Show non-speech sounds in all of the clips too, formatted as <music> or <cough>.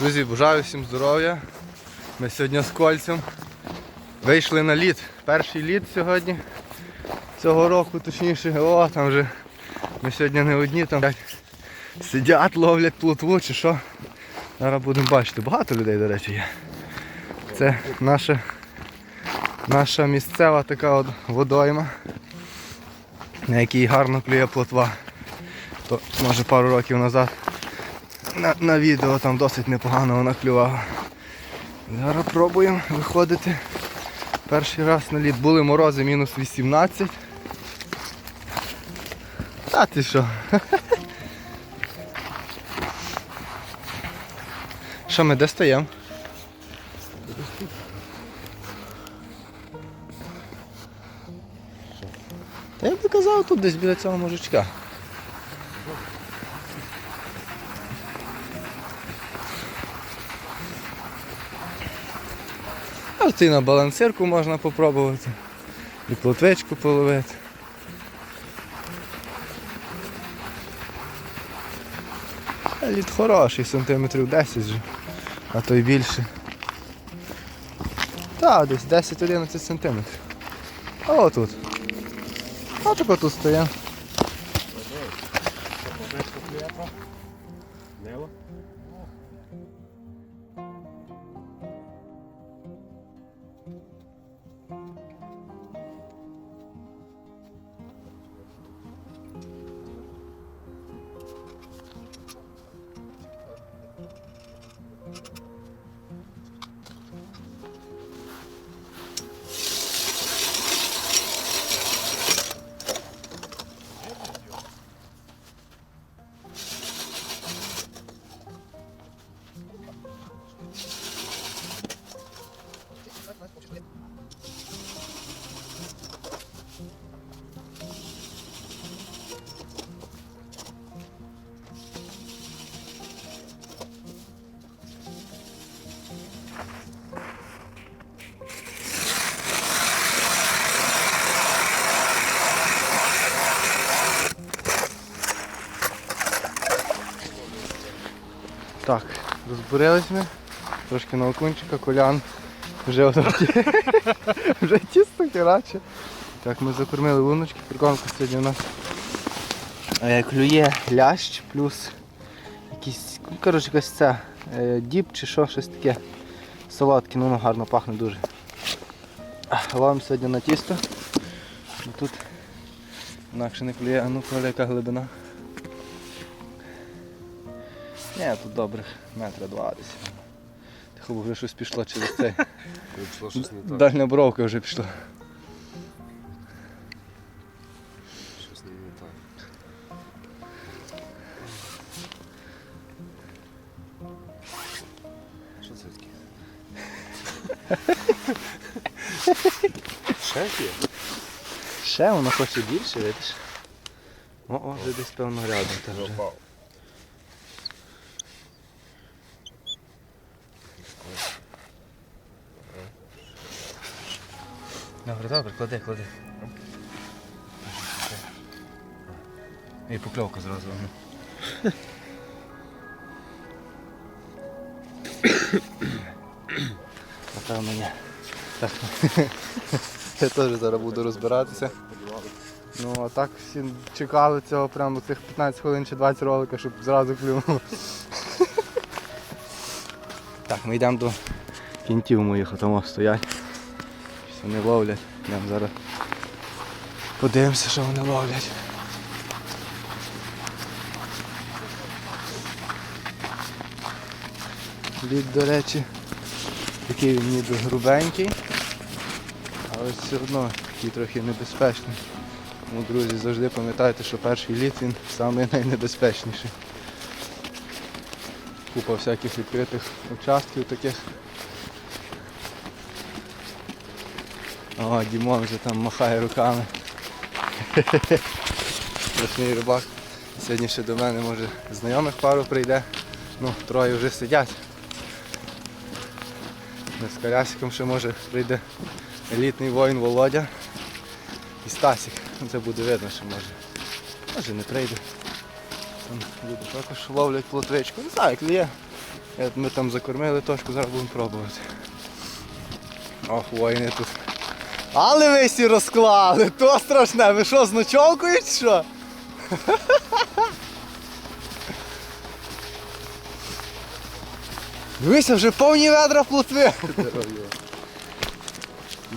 Друзі, бажаю всім здоров'я. Ми сьогодні з кольцем вийшли на лід. Перший лід сьогодні цього року, точніше, о, там вже ми сьогодні не одні, там сидять, ловлять плотву чи що. Зараз будемо бачити. Багато людей, до речі, є. Це наша, наша місцева така от водойма, на якій гарно клює плотва. То, може пару років назад на, на відео там досить непогано вона клювала. Зараз пробуємо виходити. Перший раз на лід були морози мінус 18. Та ти що? <laughs> Що ми де стоїмо? Та я би казав тут десь біля цього мужичка. А і на балансирку можна попробувати. І плотвичку половити. Лід хороший, сантиметрів 10 же, а то й більше. Так, десь 10-11 сантиметрів. А отут. А так отут стоїмо. Нело? Розбурились ми. Трошки на окунчика, колян. Вже одразу <laughs> вже тісто коротше. Так, ми закормили луночки, прикормка сьогодні у нас. Е, клює лящ плюс якийсь, ну, коротше, якась це діп чи що, щось таке. Солодке, ну гарно пахне дуже. Ловимо сьогодні на тісто. Тут інакше не клює, а ну коля яка глибина. Ні, тут добрих метра два десь. Тихо, бо вже щось пішло через цей. <laughs> Пішло щось не так. Дальня бровка вже пішла. Щось не так. Що це таке? <laughs> Ще є? Ще воно хоче більше, видиш? О, о, вже десь певно рядом. Та вже. Добре, клади, клади. І покльовка зразу. Напевно, ні. Так. Я теж зараз буду розбиратися. Ну а так всі чекали цього прямо цих 15 хвилин чи 20 ролика, щоб зразу клюнуло. Так, ми йдемо до кінтів моїх, там стоять. Щось вони ловлять. Йдемо зараз. Подивимося, що вони ловлять. Лід, до речі, такий він ніби грубенький, але все одно такий трохи небезпечний. Тому, друзі, завжди пам'ятайте, що перший лід він самий найнебезпечніший. Купа всяких відкритих участків таких. О, Дімон вже там махає руками. <laughs> Страшний рибак. Сьогодні ще до мене може знайомих пару прийде. Ну, троє вже сидять. З Колясиком ще може прийде елітний воїн Володя і Стасік. Ну, Це буде видно, що може. Може не прийде. Там люди також ловлять плотвичку. Не знаю, як є. Ми там закормили точку, зараз будемо пробувати. Ох, воїни тут. Але ви всі розклали, то страшне, ви що, з ночовкою чи що? Дивися, вже повні ведра плотви.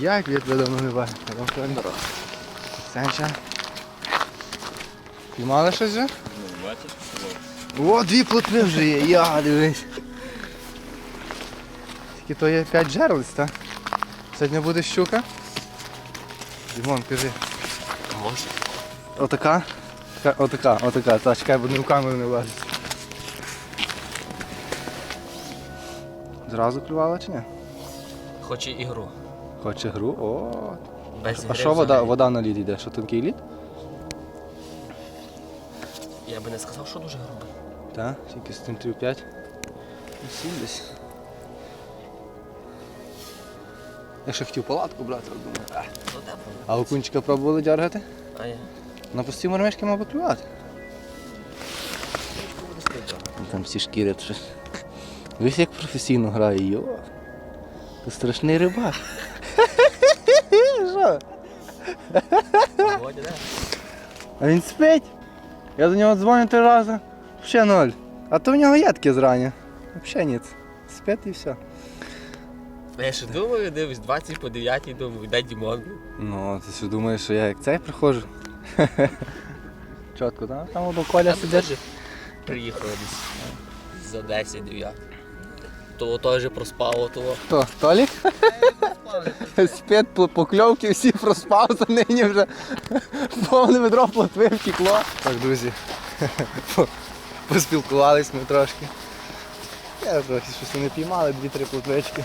Як тебе давно не бачив. Сенча. Піймали щось вже? Ну, бачиш? О, дві плотви вже є, я дивись. Тільки то є 5 жерлиць, так? Сьогодні буде щука. Дімон, кажи. Може. Отака? Така, отака, отака. Та, чекай, бо не в камеру не влазить. Зразу клювала чи ні? Хоче ігру. Хоче гру? О. Без А що вода, вода на лід йде? Що тонкий лід? Я би не сказав, що дуже грубий. Так, тільки сантиметрів 5. Ну, сім десь. Я ще хотів палатку брати, але думаю. а. Ну, де окунчика пробували дергати? А я. На пусті мормишки мав би клювати. Там всі шкірять щось. Дивись, як професійно грає, йо. Ти страшний рибак. <laughs> Що? А він спить. Я до нього дзвоню три рази. Ще ноль. А то в нього є таке зрання. Взагалі ніц. Спить і все. Я ще думаю, дивись, 20 по 9 думаю, де Дімон? Ну, ти що думаєш, що я як цей приходжу? Чітко, так? Там до коля Там сидиш. теж приїхав десь за 10 9 То теж проспав того. Хто? Толік? Спить по- покльовки, всі проспав, за нині вже повне відро плотви втекло. Так, друзі, поспілкувались ми трошки. Я трохи щось не піймали, дві-три плотвички.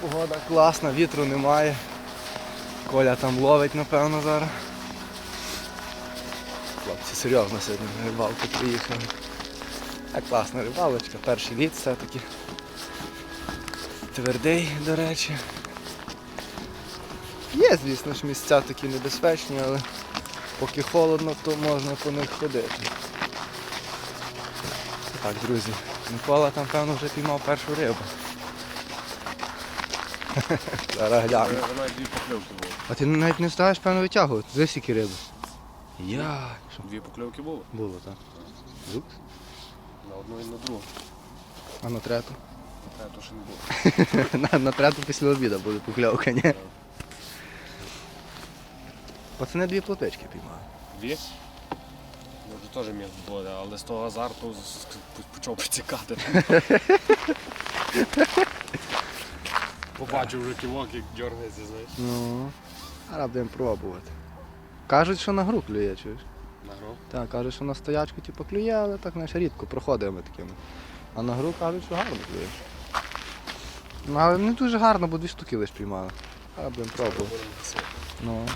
Погода класна, вітру немає. Коля там ловить, напевно, зараз. Хлопці серйозно сьогодні на рибалку приїхали. А класна рибалочка, перший літ все-таки. Твердий, до речі. Є, звісно ж, місця такі небезпечні, але поки холодно, то можна по них ходити. Так, друзі, Микола там, певно, вже піймав першу рибу. Зараз гляну. Дві покльовки було. А ти навіть не встигаєш, певно, витягувати. Де скільки риби? Я. Що? Дві покльовки було. Було, так. Зуб? На одну і на другу. А на трету? Та то ще не було. <laughs> на, на трету після обіду буде покльовка, ні? Пацани дві плотички піймали. Дві? Може теж міг бути, але з того азарту з- з- почав притікати. <laughs> Побачив вже ківок, як дергається, знаєш. Ну, зараз будемо пробувати. Кажуть, що на гру клює, чуєш? На гру. Так, кажуть, що на стоячку типу, клює, але так знаєш, рідко проходимо такими. А на гру кажуть, що гарно клює. Ну, але не дуже гарно, бо дві штуки лише піймали. Зараз будемо пробувати. Ну.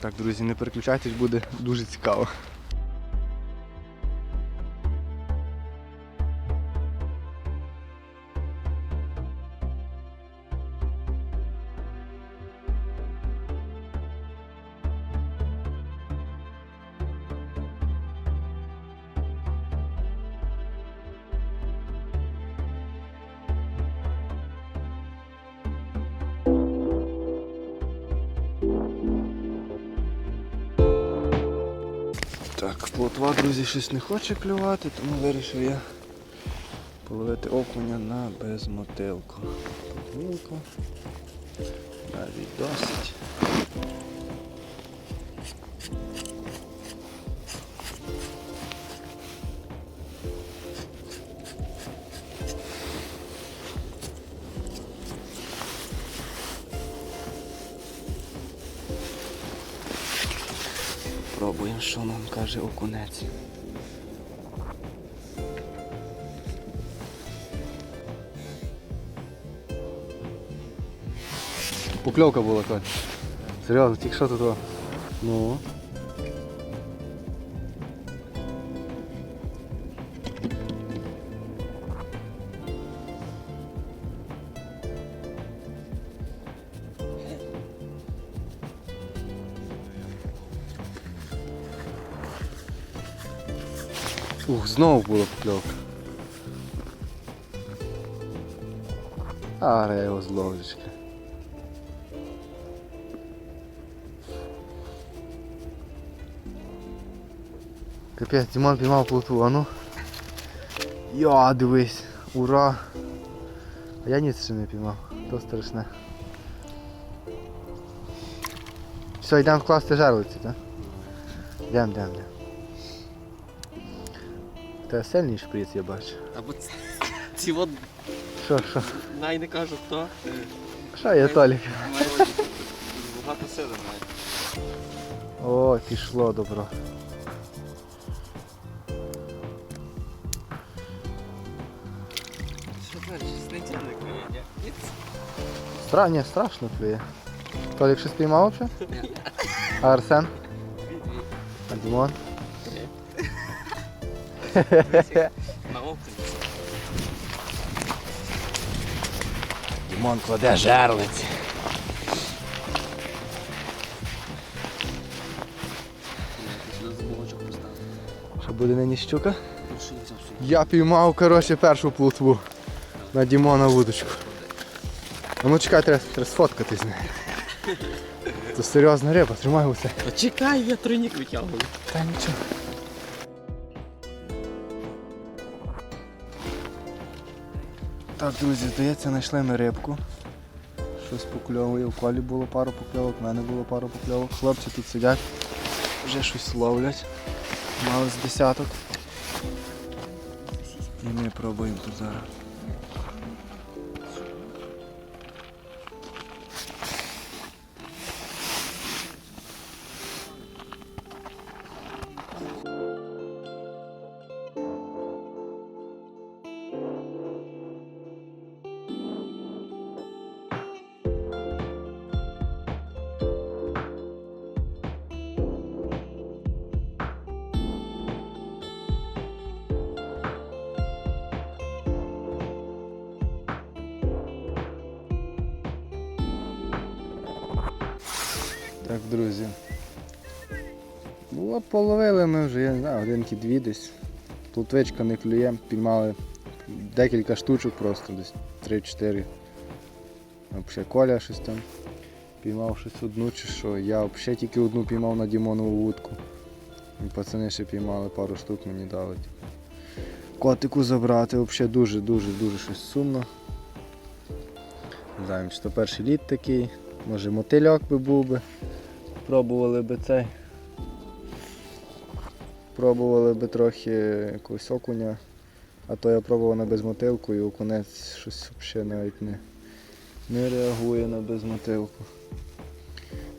Так, друзі, не переключайтесь, буде дуже цікаво. Так, плотва, друзі, щось не хоче клювати, тому вирішив я половити окуня на безмотилку. Подвілку. Навіть досить. Каже окунець. Покльовка була, Коль. Серйозно, тільки що тут? Ну. Ух, знову була покльовка. Але його з ложечки. Капець, Димон піймав плоту, а ну. Йо, дивись, ура! А я ніц ще не піймав, то страшне. Все, йдемо класти жарлиці, так? Йдемо, йдемо, йдемо. Та сильний шприц, я бачу. Або ці, ці от Що, що? най не кажуть, то Що є, Толік? <laughs> багато сили має. О, пішло добро. Що далі? Не клює, ні? Ні? Стра... Ні, страшно клює. Толік щось піймав взагалі? А Арсен? А Дімон? На окрі. Дімон кладе жерлиці. Сюди. Що буде нині щука? Я піймав, коротше, першу плотву на Дімона вудочку. А ну чекай, треба, треба сфоткати з нею. Це серйозна риба, тримай усе. Чекай, я тройник витягую. Та нічого. Так, друзі, здається, знайшли ми рибку. Щось покльовує. У колі було пару покльовок, в мене було пару покльовок. Хлопці тут сидять, вже щось ловлять. Мали з десяток. І ми пробуємо тут зараз. Так, друзі. От половили ми вже, я не знаю, годинки дві десь. Плотвичка не клює, піймали декілька штучок просто, десь 3-4. Взагалі Коля щось там. Піймав щось одну чи що. Я взагалі тільки одну піймав на Дімонову вудку. І пацани ще піймали пару штук, мені дали. типу. Котику забрати, взагалі дуже-дуже дуже щось сумно. Не знаю, чи то перший літ такий. Може мотильок би був би. Пробували би цей. Пробували би трохи якогось окуня. А то я пробував на безмотилку і окунець щось взагалі навіть не, не реагує на безмотилку.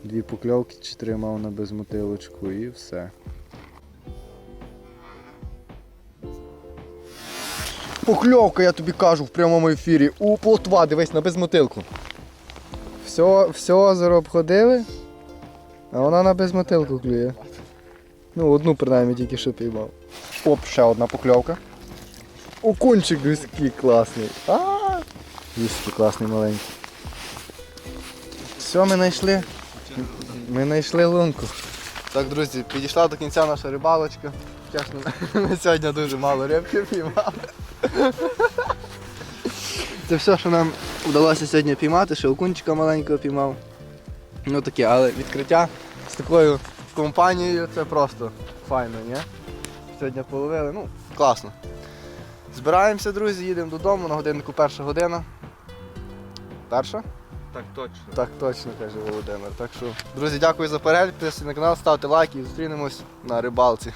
Дві покльовки чи три мав на безмотилочку і все. Покльовка, я тобі кажу в прямому ефірі. У плотва, дивись на безмотилку. Все, все озеро обходили, а вона на безмотилку клює. Ну, одну принаймні тільки що піймав. Оп, ще одна покльовка. Окунчик гуський класний. А, Гуський класний маленький. Все, ми знайшли. Ми знайшли лунку. Так, друзі, підійшла до кінця наша рибалочка. Чесно, <laughs> ми сьогодні дуже мало рибки піймали. Це все, що нам вдалося сьогодні піймати, ще окунчика маленького піймав. Ну таке, але відкриття з такою компанією це просто файно, ні? Сьогодні половили, ну, класно. Збираємося, друзі, їдемо додому на годиннику перша година. Перша? Так точно. Так точно каже Володимир. Так що, друзі, дякую за перегляд, підписуйтесь на канал, ставте лайки і зустрінемось на рибалці.